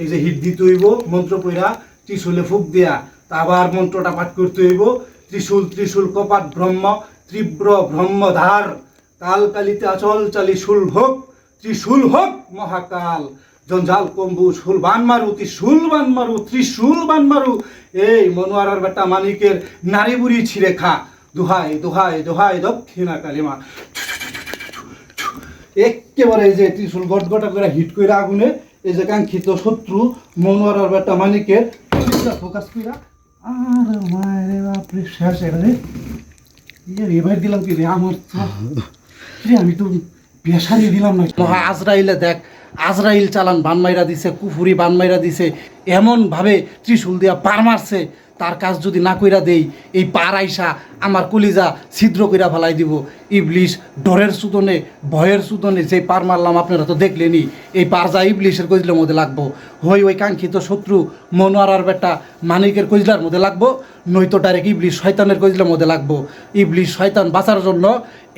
এই যে হিট দিতে হইব, মন্ত্র পইরা ত্রিশূলে ফুক দিয়া, তা আবার মন্ত্রটা পাঠ করতে হইব। ত্রিশূল ত্রিশূল কপাট ব্রহ্ম, তীব্র ব্রহ্মধার, কাল কালিতে আচল চালি শুল হোক ত্রিশূল হোক মহাকাল। জঞ্জাল কম্বু শুল বান মারু ত্রিশূল বান মারু ত্রিশূল বান মারু। এই মনোয়ারার বেটা মানিকের নারী বুড়ি ছিঁড়ে খা। দোহাই দোহাই দোহাই, দক্ষিণা কালিমা। একেবারে যে ত্রিশূল গট গটা করে হিট করে আগুনে এই যে কাঙ্ক্ষিত শত্রু মনোয়ারার বেটা মানিকের। ফোকাস কইরা, আর মায়ের বাপরে শেষ রে। ইয়ে দিলাম কি রে, আমার রে, আমি তো পেশারি দিলাম না। মহা আজরাইলে দেখ, আজরাইল চালান বানমাইরা দিছে, কুফুরি বানমাইরা দিছে এমন ভাবে ত্রিশূল দিয়া পার মারছে। তার কাজ যদি না কইরা দেই, এই পার আইসা আমার কলিজা ছিদ্র কইরা ফেলাই দিব। ইবলিশ ডরের সুতনে ভয়ের সুতনে যে পার মারলাম, আপনারা তো দেখলেনি এই পার যা ইবলিশের কইজলের মধ্যে লাগবো। হই ওই কাঙ্ক্ষিত শত্রু মনোয়ারার বেটা মানিকের কজলার মধ্যে লাগবো, নয়তো ডাইরেক্ট ইবলিশ শয়তানের কইজলের মধ্যে লাগবো। ইবলিশ শয়তান বাঁচার জন্য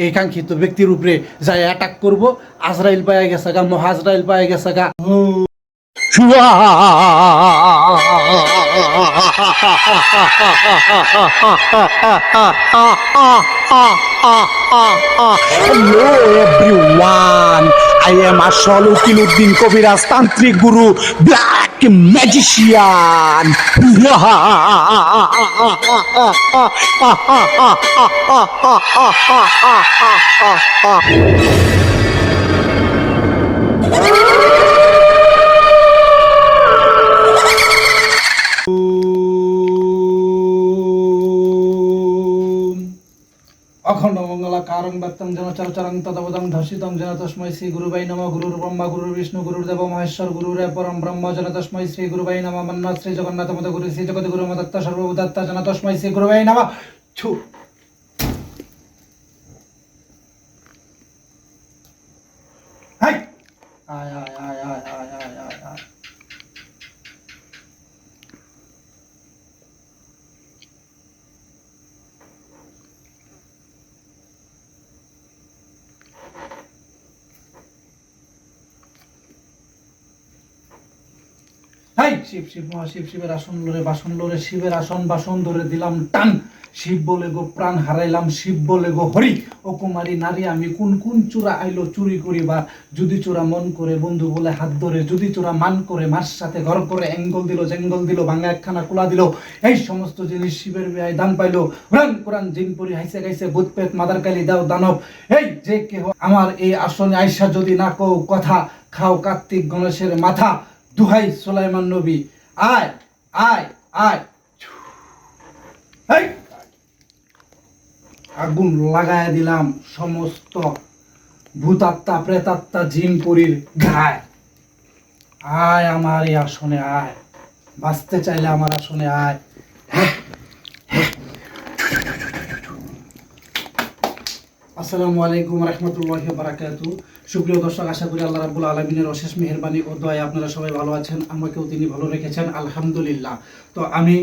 এই কাঙ্ক্ষিত ব্যক্তির উপরে যাই অ্যাটাক করব। আজরাইল পায়ে গেছে গা, মহাজরাইল পায়ে গেছে গা। Hello everyone, I am Ashol Ukiluddin Kobiraj Tantric Guru, Black Magician. কারং ব্যক্তং যেন চরচরং তদবদং ধর্ষিতং যেন তস্মৈ শ্রী গুরুবাই নম গুরুর ব্রহ্মা গুরুর বিষ্ণু গুরুর দেব মহেশ্বর গুরুর পরম ব্রহ্ম যেন তস্মৈ শ্রী গুরুবাই নম মন্ন শ্রী জগন্নাথ মত গুরু শ্রী জগত গুরু মদত্ত সর্বভূতাত্মা যেন তস্মৈ শ্রী গুরুবাই নম। ছু। হাই। আয় আয় আয় আয় আয় আয় হাই শিব শিব মহাশিব শিবের আসন লোরে বাসন লোরে শিবের আসন, বাসন ধরে দিলাম টান। শিব বলে গো প্রাণ হারাইলাম, শিব বলে গো হরি। ও কুমারী নারী, আমি কোন কোন চূড়া আইলো চুরি করিবা যদি চোরা মন করে বন্ধু বলে হাত ধরে, যদি চোরা মান করে মার সাথে ঘর করে অ্যাঙ্গল দিল, জেঙ্গল দিল, ভাঙা একখানা কুলা দিল, এই সমস্ত জিনিস শিবের ব্যয় দান পাইলো। কোরআন কোরআন, জিন, পরি, হাইসে গাইছে ভূত পেট মাদার, কালি, দাও, দানব, এই যে কেহ আমার এই আসনে আইসা যদি না কও কথা, খাও কার্তিক গণেশের মাথা। দুহাই সোলাইমান নবী। আয় আয় আয়। আগুন লাগায় দিলাম সমস্ত ভূতাত্মা, প্রেতাত্মা, জিন, পরীর গায় আয় আমার এই আসনে, আয়। বাঁচতে চাইলে আমার আসনে, আয়। আসসালামু আলাইকুম রহমতুল্লাহ বারাকাতু সুপ্রিয় দর্শক, আশা করি আল্লাহ রাবুল আলমিনের অশেষ মেহরবানি ও দোয়ায় আপনারা সবাই ভালো আছেন, আমাকেও তিনি ভালো রেখেছেন, আলহামদুলিল্লাহ। তো আমি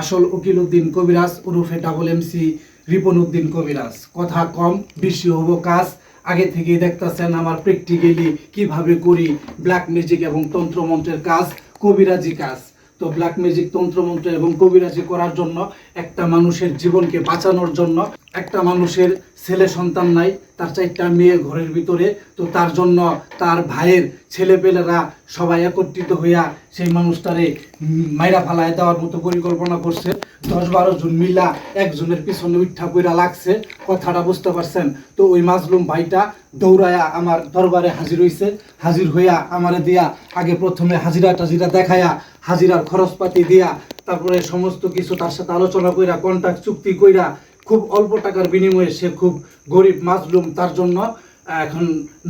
আসল উকিল উদ্দিন কবিরাজ, উরুফে ডাবল এমসি রিপন উদ্দিন কবিরাজ। কথা কম, বেশি হব কাজ, আগে থেকেই দেখতেছেন আমার প্র্যাকটিক্যালি কীভাবে করি ব্ল্যাক ম্যাজিক এবং তন্ত্রমন্ত্রের কাজ, কবিরাজি কাজ। তো ব্ল্যাক ম্যাজিক তন্ত্রমন্ত্র এবং কবিরাজি করার জন্য একটা মানুষের জীবনকে বাঁচানোর জন্য একটা মানুষের ছেলে সন্তান নাই, তার চারটা মেয়ে ঘরের ভিতরে, তো তার জন্য তার ভাইয়ের ছেলেপেলেরা সবাই একত্রিত হইয়া সেই মানুষটারে মাইরা ফালায় দেওয়ার মতো পরিকল্পনা করছে। দশ বারো জন মিলা একজনের পিছনে উঠা পইরা লাগছে, কথাটা বুঝতে পারছেন? তো ওই মাজলুম ভাইটা দৌড়ায়া আমার দরবারে হাজির হইছে। হাজির হইয়া আমারে দিয়া আগে প্রথমে হাজিরা টাজিরা দেখায়া হাজিরার খরচপাতি দিয়া তারপরে সমস্ত কিছু তার সাথে আলোচনা কইরা কন্ট্রাক্ট চুক্তি কইরা, খুব অল্প টাকার বিনিময়ে সে খুব গরিব, মাজলুম, তার জন্য এখন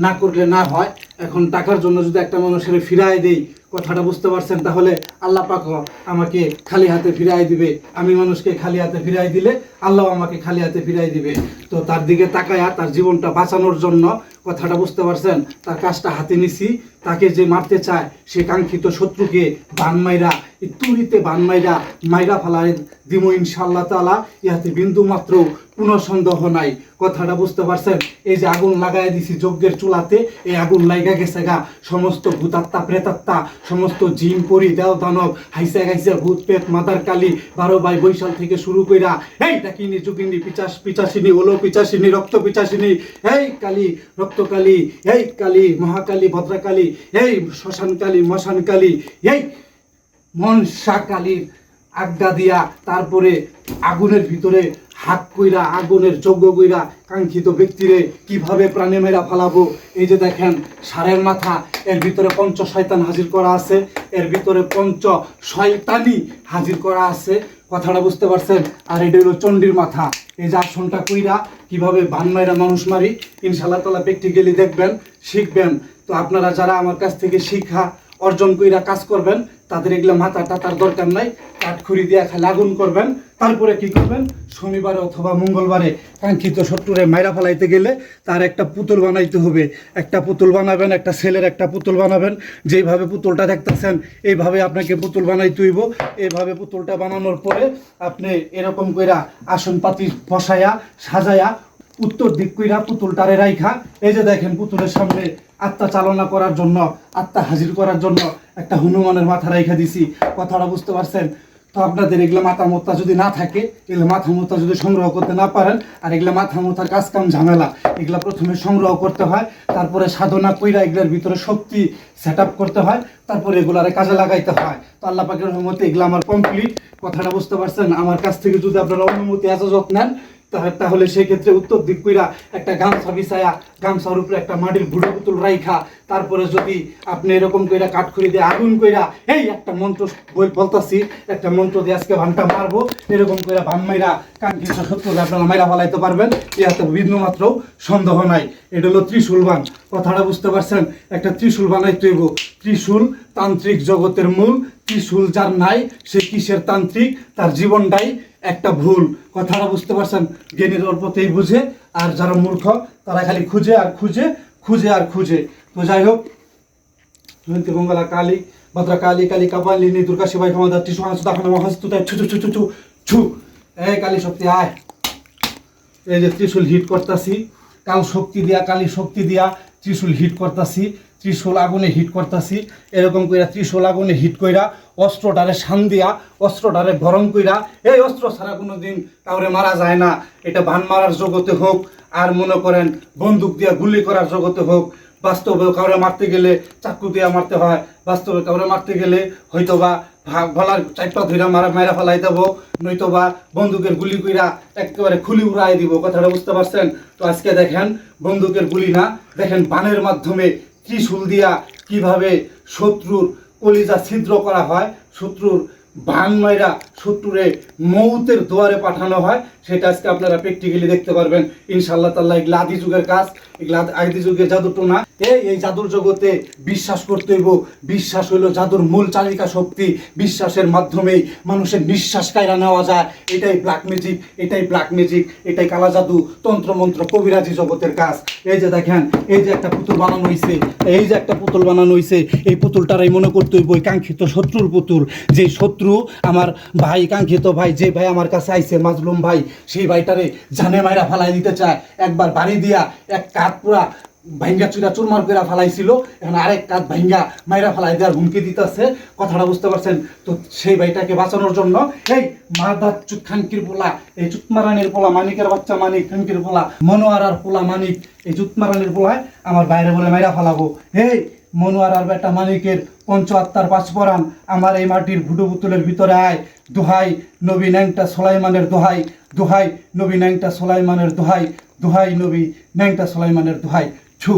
না করলে না হয়, এখন টাকার জন্য যদি একটা মানুষের ফিরাই দেই, কথাটা বুঝতে পারছেন? তাহলে আল্লাহ পাক আমাকে খালি হাতে ফিরাই দিবে। আমি মানুষকে খালি হাতে ফিরাই দিলে আল্লাহ আমাকে খালি হাতে ফিরাই দিবে। তো তার দিকে তাকায়া তার জীবনটা বাঁচানোর জন্য কথাটা বুঝতে পারছেন? তার কাজটা হাতে নিছি। তাকে যে মারতে চায়, সে কাঙ্ক্ষিত শত্রুকে বান মাইরা এই তুরিতে বান মাইরা মাইরা ফালাই দিব ইনশাল্লাহ তালা ইহাতে বিন্দু মাত্র কোনো সন্দেহ নাই। কথাটা বুঝতে পারছেন? এই যে আগুন লাগাই দিছি যজ্ঞের চুলাতে, এই আগুন লাগা গেছে গা। সমস্ত ভূতাত্মা, প্রেতাত্মা, সমস্ত জিন, পরি, দেও, দানব, হাইসা গাইসা, ভূত পেট মাদার, কালী, বারো বাই বৈশাল থেকে শুরু কইরা, এই ডাকিনি যুগিনী পিচাস, পিচাসিনী, ওলো পিচাসিনী, রক্ত পিচাসিনী, এই কালী, রক্ত কালী, এই কালী, মহাকালী, ভদ্রাকালী, এই শ্মশান কালী, মশান কালী, এই মনসা কালীর আজ্ঞা দিয়া তারপরে আগুনের ভিতরে হাত কইরা, আগুনের যজ্ঞ কইরা কাঙ্ক্ষিত ব্যক্তিরে কীভাবে প্রাণে মেরা ফালাবো? এই যে দেখেন, সারের মাথা, এর ভিতরে পঞ্চ শয়তান হাজির করা আছে, এর ভিতরে পঞ্চ শয়তানি হাজির করা আছে। কথাটা বুঝতে পারছেন? আর এটা হলো চণ্ডীর মাথা। এই যে আসনটা কইরা কীভাবে বান মাইরা মানুষ মারি ইনশাল্লাহ তালা প্র্যাকটিক্যালি দেখবেন, শিখবেন। তো আপনারা যারা আমার কাছ থেকে শিক্ষা অর্জন কইরা কাজ করবেন তাদের এগুলো মাথা টাতার দরকার নাই। কাঠখড়ি দিয়ে খালি আগুন করবেন, তারপরে কি করবেন? শনিবারে অথবা মঙ্গলবারে কাঙ্ক্ষিত শত্রুরে মাইরা ফেলাইতে গেলে তার একটা পুতুল বানাইতে হবে। একটা পুতুল বানাবেন, একটা ছেলের একটা পুতুল বানাবেন। যেইভাবে পুতুলটা দেখতেছেন, এইভাবে আপনাকে পুতুল বানাইতে হইব। এইভাবে পুতুলটা বানানোর পরে আপনি এরকম কইরা আসন পাতি বসায়া, সাজায়া উত্তর দিক কইরা পুতুলটারে রাইখা। এই যে দেখেন পুতুলের সামনে আত্মা চালনা করার জন্য, আত্মা হাজির করার জন্য একটা হনুমানের মাথা রাইখা দিছি, কথাটা বুঝতে পারছেন? তো আপনাদের এগুলো মাথা মোতা যদি না থাকে, এগুলো মাথা মোতা যদি সংগ্রহ করতে না পারেন, আর এগুলো মাথা মোতার কাজ কাম ঝামেলা, এগুলো প্রথমে সংগ্রহ করতে হয়, তারপরে সাধনা কইরা এগুলোর ভিতরে শক্তি সেট করতে হয়, তারপরে এগুলারে কাজে লাগাইতে হয়। তো আল্লাহ পাকের রহমতে এগুলো আমার কমপ্লিট কথাটা বুঝতে পারছেন? আমার কাছ থেকে যদি আপনারা অনুমতি এজাজত নেন তাহ- তাহলে সেক্ষেত্রে উত্তর দিক কইরা একটা গামছা বিছায়া, গামছার উপরে একটা মাটির বুড়ো পুতুল রাইখা, তারপরে যদি আপনি এরকম কইরা কাঠ খড়ি দিয়ে আগুন কইরা, এই একটা মন্ত্র বই বলতাছি, একটা মন্ত্র দিয়ে আজকে ভানটা মারবো, এরকম কইরা ভান মাইরা কাঙ্ক্ষিত শত্রুকে আপনারা মাইরা ফেলাইতে পারবেন ইহাতে বিন্দু মাত্র সন্দেহ নাই। এটা হলো ত্রিশূল বান। কথাটা বুঝতে পারছেন? একটা ত্রিশূল বানাইতে হইব। ত্রিশূল তান্ত্রিক জগতের মূল ত্রিশূল যার নাই, সে কিসের তান্ত্রিক, তার জীবনটাই একটা ভুল। কথাটা বুঝতে পারছেন? জ্ঞানীর অল্পতেই বুঝে, আর যারা মূর্খ, তারা খালি খুঁজে আর খুঁজে খুঁজে আর খুঁজে। তো যাই হোক, জয়ন্তী মঙ্গলা কালী, ভদ্রা কালী কালী কাপালিনী, দুর্গা শিবাই, ক্ষমতা টিসু হাসু দাখানো মহাস্তু ছু ছু ছু ছু ছু ছু। এই কালী শক্তি, আয়। এই যে ত্রিশূল হিট করতাছি। কাল শক্তি দিয়া, কালি শক্তি দিয়া ত্রিশূল হিট করতাছি, ত্রিশূল আগুনে হিট করতাছি, এরকম কইরা ত্রিশূল আগুনে হিট কইরা অস্ত্রটারে শান দিয়া, অস্ত্রটারে গরম কইরা, এই অস্ত্র ছাড়া কোনো দিন কাউরে মারা যায় না। এটা ভান মারার জগতে হোক, আর মনে করেন বন্দুক দিয়া গুলি করার জগতে হোক বাস্তবে কাউরে মারতে গেলে চাকু দিয়া মারতে হয়, বাস্তবে কাউরে মারতে গেলে হয়তোবা ভা- গলার চারটা ধইরা মারা মারা ফেলাই দেবো, নয়তোবা বন্দুকের গুলি কইরা একেবারে খুলি উড়াই দিব, কথাটা বুঝতে পারছেন? তো আজকে দেখেন, বন্দুকের গুলি না, দেখেন বানের মাধ্যমে ত্রিশুল দিয়া কীভাবে শত্রুর কলিজা ছিদ্র করা হয়, শত্রুর বান মাইরা শত্রুরে মৌতের দুয়ারে পাঠানো হয় সেটা আজকে আপনারা প্র্যাকটিক্যালি দেখতে পারবেন। ইনশাল্লাহ তাল্লাহ এগুলা আদি যুগের কাজ এগুলা আদি যুগের জাদু টোনা এই এই জাদুর জগতে বিশ্বাস করতে হইব। বিশ্বাস হইল জাদুর মূল চালিকা শক্তি। বিশ্বাসের মাধ্যমেই মানুষের নিঃশ্বাস কায়রা নেওয়া যায়। এটাই ব্ল্যাক ম্যাজিক এটাই ব্ল্যাক ম্যাজিক এটাই কালা জাদু, তন্ত্রমন্ত্র কবিরাজি জগতের কাজ। এই যে দেখেন, এই যে একটা পুতুল বানানো হইছে, এই যে একটা পুতুল বানানো হইছে, এই পুতুলটারাই মনে করতে হইব কাঙ্ক্ষিত শত্রুর পুতুল। যে শত্রু আমার ভাই, কাঙ্ক্ষিত ভাই, যে ভাই আমার কাছে আইছে, মাজলুম ভাই সেই ভাইটারে জানে মাইরা ফালাই দিতে চায়। একবার বাড়ি দিয়া এক কাঠ পুরা ভাইঙ্গা চুরা চুরমার করে ফালাইছিল। এখন আরেক কাঠ ভাইঙ্গা মাইরা ফালাই দেওয়ার হুমকি দিতেছে। কথাটা বুঝতে পারছেন? তো সেই ভাইটাকে বাঁচানোর জন্য এই মাদার চুত খানকির পোলা, এই চুতমারানির পোলা মানিকের বাচ্চা মানিক, খানকির পোলা মনোয়ার আর পোলা মানিক, এই চুতমারানির পোলায় আমার বাইরে বলে মাইরা ফালাবো। এই মনোয়ার আর বেটা পঞ্চ আত্মার পাঁচ পরাণ আমার এই মাটির ভুডু পুতুলের ভিতরে আয়। দোহাই নবী ন্যাংটা সোলাইমানের দোহাই। দোহাই নবী ন্যাংটা সোলাইমানের দোহাই। দোহাই নবী ন্যাংটা সোলাইমানের দোহাই। ছু,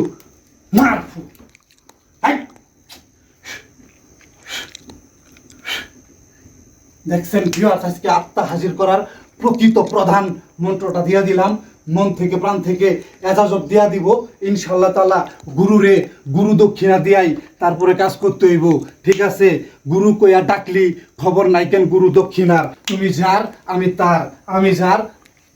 মার ফু। দেখছেন ভিউয়ার্স, আজকে আত্মা হাজির করার প্রকৃত প্রধান মন্ত্রটা দিয়ে দিলাম। মন থেকে, প্রাণ থেকে এজাজত দিয়া দিব। ইনশাল্লাহ তালা গুরুরে গুরু দক্ষিণা দিয়াই তারপরে কাজ করতে হইব। ঠিক আছে? গুরু কইয়া ডাকলি, খবর নাই কেন গুরু দক্ষিণার? তুমি যার, আমি তার। আমি যার,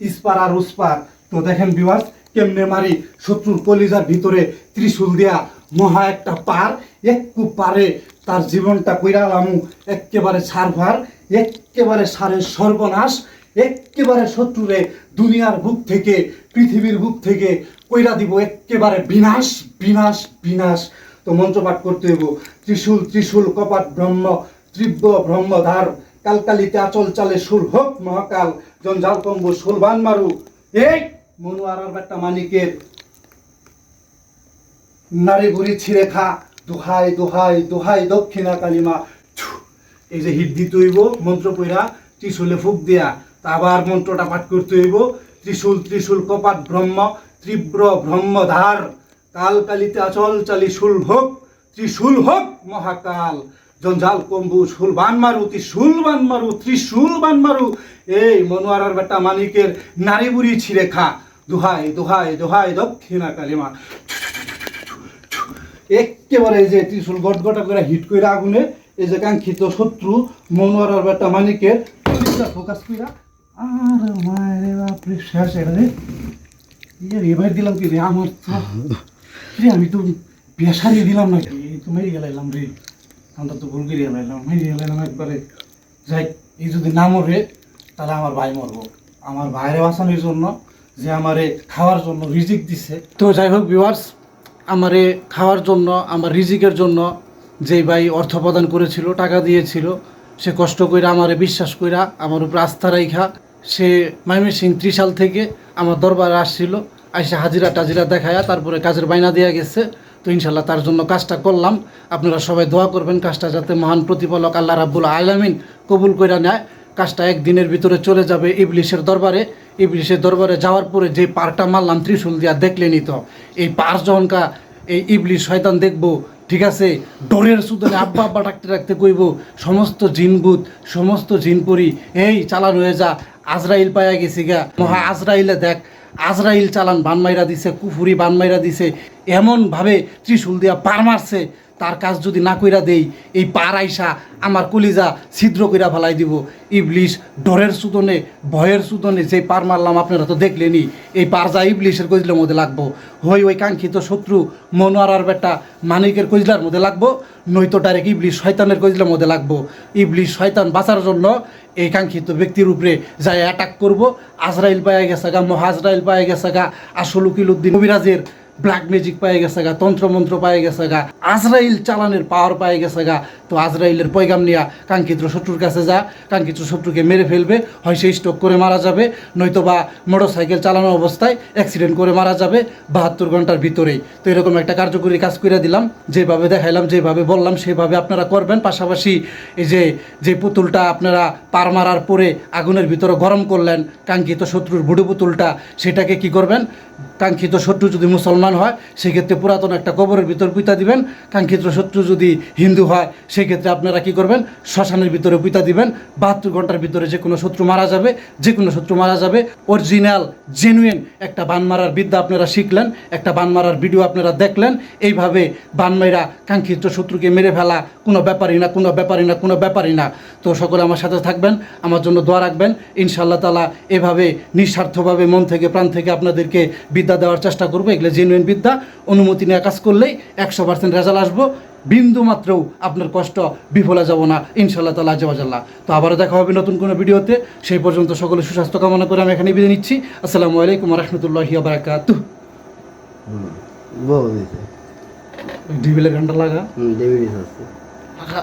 ইস্পার আর উস্পার। তো দেখেন বিবাস কেমনে মারি শত্রুর কলিজার ভিতরে ত্রিশূল দিয়া মহা একটা পার, একটু পারে তার জীবনটা কইরা লামু একেবারে সারভার একেবারে সারের সর্বনাশ একেবারে শত্রুরে দুনিয়ার বুক থেকে, পৃথিবীর বুক থেকে কইরা দিব একেবারে বিনাশ বিনাশ বিনাশ। তো মন্ত্রপাঠ করতে হইব, ত্রিশূল ত্রিশূল, কপাট ব্রহ্ম, তীব্র ব্রহ্মধার, কালকালিতে আচল চালে সুর হোক মহাকাল, জঞ্জাল কম্বু সুলবান মারু। এই মনু আর একটা মানিকের নারী বুড়ি ছিঁড়ে খা, দোহাই দোহাই দোহাই দক্ষিণা কালিমা। এই যে হিট দিতে হইব, মন্ত্র পইরা ত্রিশূলে ফুক দিয়া। আবার মন্ত্রটা পাঠ করতে হইব। ত্রিশূল ত্রিশূল কপাট ব্রহ্ম, তীব্র ব্রহ্মধার। কাল কালিতে আচল চালি শুল হোক ত্রিশূল হোক মহাকাল। জঞ্জাল, কম্বু শুলবান মারু, ত্রিশূল বান মারু, ত্রিশূল বান মারু। এই মনোয়ারার বেটা মানিকের নারী বুড়ি ছিঁড়ে খা। দোহাই দোহাই দোহাই দক্ষিণা কালিমা একেবারে যে ত্রিশুল গটগটা করে হিট করে আগুনে, এই যে কাঙ্ক্ষিত শত্রু মনোয়ারার বেটা মানিকের ফোকাস কইরা আর মায়ের বাপরে শেষ এটা রে। এবার দিলাম কি রে আমার তো রে আমি তো দিলাম এই তো মেরে গেলাম রে। আমরা তো ভুল করে মেরে গেলাম একবারে। যাই এই যদি না মরে তাহলে আমার ভাই মরবো। আমার ভাইরে বাঁচানোর জন্য যে আমারে খাওয়ার জন্য রিজিক দিছে। তো যাই হোক ভিউয়ার্স আমারে খাওয়ার জন্য আমার রিজিকের জন্য যে ভাই অর্থ প্রদান করেছিল টাকা দিয়েছিল সে কষ্ট কইরা আমারে বিশ্বাস কইরা আমার উপর আস্থা রাইখা সে ময়মনসিং ত্রিশাল থেকে আমার দরবারে আসছিল, আইসা হাজিরা টাজিরা দেখায়া তারপরে কাজের বাইনা দেওয়া গেছে। তো ইনশাল্লাহ তার জন্য কাজটা করলাম। আপনারা সবাই দোয়া করবেন কাজটা যাতে মহান প্রতিপালক আল্লাহ রাব্বুল আলামিন কবুল কইরা নেয়। কাজটা একদিনের ভিতরে চলে যাবে ইবলিশের দরবারে। ইবলিশের দরবারে যাওয়ার পরে যে পারটা মারলাম ত্রিশুল দিয়া দেখলেনি তো। এই পার যখনকা এই ইবলিশ শয়তান দেখব, ঠিক আছে? ডোরের সুতনে আব্বা আব্বা ডাকতে ডাকতে কইব, সমস্ত জিনভূত সমস্ত জিনপুরি, এই চালান হয়ে যা আজরাইল পায়া গেছি গা। মহা আজরাইলে দেখ, আজরাইল চালান বানমাইরা দিছে, কুফুরি বান মাইরা দিছে, এমনভাবে ত্রিশুল দিয়া পার মারছে। তার কাজ যদি না কইরা দেই, এই পার আইসা আমার কলিজা ছিদ্র কইরা ফেলাই দিব। ইবলিশ ডরের সুতনে, ভয়ের সুতনে যে পার মারলাম, আপনারা তো দেখলেনি এই পার যা ইবলিশের কইজলের মধ্যে লাগবো। হই, ওই কাঙ্ক্ষিত শত্রু মনোয়ারার বেটা মানিকের কজলার মধ্যে লাগবো, নয়তো ডাইরেক্ট ইবলিশ শয়তানের কইজলের মধ্যে লাগবো। ইবলিশ শয়তান বাঁচার জন্য এই কাঙ্ক্ষিত ব্যক্তির উপরে যাই অ্যাটাক করব। আজরাইল পায়ে গেছে গা, মহাজরাইল পায়ে গেছে গা, আসল উকিল উদ্দিন কবিরাজের ব্ল্যাক ম্যাজিক পায়ে গেছে গা, তন্ত্রমন্ত্র পায়ে গেছে গা আজরাইল চালানের পাওয়ার পায়ে গেছে গা। তো আজরাইলের পয়গাম নিয়া কাঙ্ক্ষিত শত্রুর কাছে যা, কাঙ্ক্ষিত শত্রুকে মেরে ফেলবে, হয় সেই স্ট্রোক করে মারা যাবে নয়তো বা মোটর সাইকেল চালানো অবস্থায় অ্যাক্সিডেন্ট করে মারা যাবে বাহাত্তর ঘণ্টার ভিতরেই। তো এরকম একটা কার্যকরী কাজ করে দিলাম, যেভাবে দেখাইলাম, যেভাবে বললাম, সেভাবে আপনারা করবেন। পাশাপাশি এই যে যে পুতুলটা আপনারা পার মারার পরে আগুনের ভিতরে গরম করলেন, কাঙ্ক্ষিত শত্রুর বুড়ো পুতুলটা, সেটাকে কি করবেন? কাঙ্ক্ষিত শত্রু যদি মুসলমান হয়, সেক্ষেত্রে পুরাতন একটা কবরের ভিতর পুঁতা দিবেন। কাঙ্ক্ষিত শত্রু যদি হিন্দু হয়, সেক্ষেত্রে আপনারা কি করবেন? শ্মশানের ভিতরে পুঁতা দিবেন। বাহাত্তর ঘণ্টার ভিতরে যে কোনো শত্রু মারা যাবে, যে কোনো শত্রু মারা যাবে। অরিজিনাল জেনুইন একটা বান মারার বিদ্যা আপনারা শিখলেন, একটা বান মারার ভিডিও আপনারা দেখলেন। এইভাবে বান কাঙ্ক্ষিত শত্রুকে মেরে ফেলা কোনো ব্যাপারই না, কোনো ব্যাপারই না, কোনো ব্যাপারই না। তো সকলে আমার সাথে থাকবেন, আমার জন্য দোয়া রাখবেন। ইনশাআল্লাহ তালা এভাবে নিঃস্বার্থভাবে মন থেকে, প্রাণ থেকে আপনাদেরকে বিদ্যা দেওয়ার চেষ্টা করব এগুলো জেনুইন বিদ্যা। অনুমতি নিয়ে কাজ করলেই একশো পার্সেন্ট রেজাল্ট আসব। বিন্দু মাত্রও আপনার কষ্ট বিফলে যাব না ইনশাল্লাহ তালা আজাল্লাহ তো আবারও দেখা হবে নতুন কোনো ভিডিওতে। সেই পর্যন্ত সকলে সুস্বাস্থ্য কামনা করে আমি এখানে বিদায় নিচ্ছি। আসসালামু আলাইকুম রহমতুল্লাহি বারাকাতু বউ দিছে। ঘণ্টা লাগা লাগা।